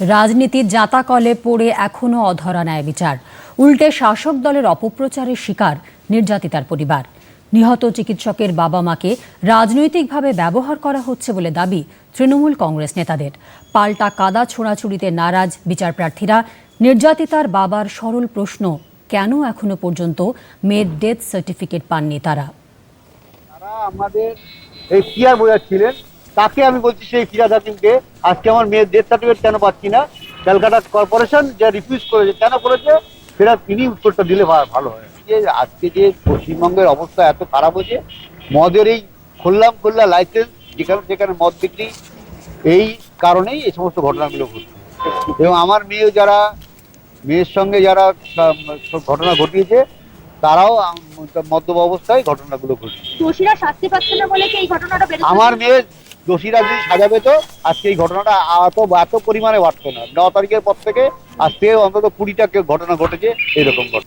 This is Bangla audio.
রাজনীতির জাতাকলে পড়ে এখনও অধরা ন্যায় বিচার। উল্টে শাসক দলের অপপ্রচারের শিকার নির্যাতিতার পরিবার। নিহত চিকিৎসকের বাবা মাকে রাজনৈতিকভাবে ব্যবহার করা হচ্ছে বলে দাবি তৃণমূল কংগ্রেস নেতাদের। পাল্টা কাদা ছোড়াছুড়িতে নারাজ বিচার প্রার্থীরা নির্যাতিতার বাবার সরল প্রশ্ন, কেন এখনও পর্যন্ত মেয়ের ডেথ সার্টিফিকেট পাননি তারা? আমাদের এই বোঝাচ্ছিলেন তাকে আমি বলছি সেই ফিরাদ হাকিমকে আজকে আমার মেয়ের ডেথ সার্টিফিকেট কেন পাচ্ছি না? ক্যালকাটা কর্পোরেশন যা রিফিউজ করেছে কেন করেছে? সেটা তিনি উত্তরটা দিলে ভালো হয়। যে আজকে যে পশ্চিমবঙ্গের অবস্থা এত খারাপ হয়েছে মদের এই খুললাম খুল্লা লাইসেন্স যেখানে সেখানে মদ বিক্রি এই কারণেই এই সমস্ত ঘটনাগুলো ঘটছে। এবং আমার মেয়ে যারা মেয়ের সঙ্গে যারা ঘটনা ঘটিয়েছে তারাও মদ্যপ অবস্থায় ঘটনাগুলো ঘটনাটা আমার মেয়ে দোষীরা যদি সাজা পেত আজকে এই ঘটনাটা এত এত পরিমাণে বাড়তো না। ন তারিখের পর থেকে আজকে অন্তত কুড়িটা ঘটনা ঘটেছে, এরকম ঘটনা।